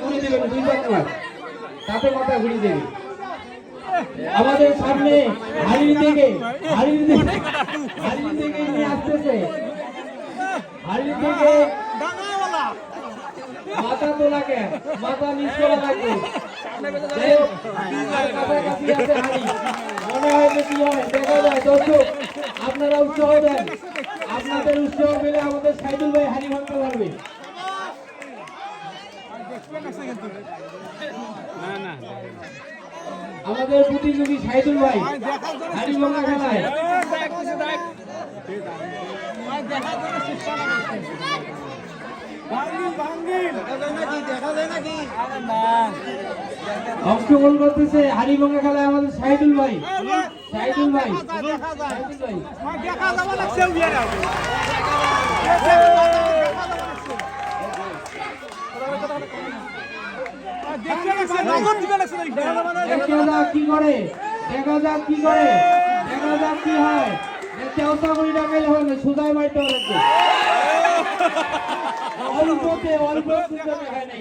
ঘুরে দেবেন তাতে ঘুরে দেবে আমাদের সামনে হাড়ি থেকে হাড়ি থেকে নিয়ে আসতেছে। হাড়ি থেকে মাথা তোলা কেন? মাথা নিচ করা লাগবে। আপনারা উৎসাহ দেন। আপনাদের উৎসাহ পেলে আমাদের সাইদুল ভাই হাড়ি ভাঙতে পারবে। আমাদের প্রতিযোগী সাইদুল ভাই ভাঙা খেলায় অংশগ্রহণ করতেছে ভাঙা খেলায় আমাদের সাইদুল ভাই। সাইদুল ভাই। সাইদুল ভাই। দেখা যাক কি করে দেখা যাক কি করে দেখা যাক কি হয় চেষ্টা করি ডাকাইলে হবে না সুদাই মারতে হবে অল্পতে অল্প সুন্দর দেখায় নাই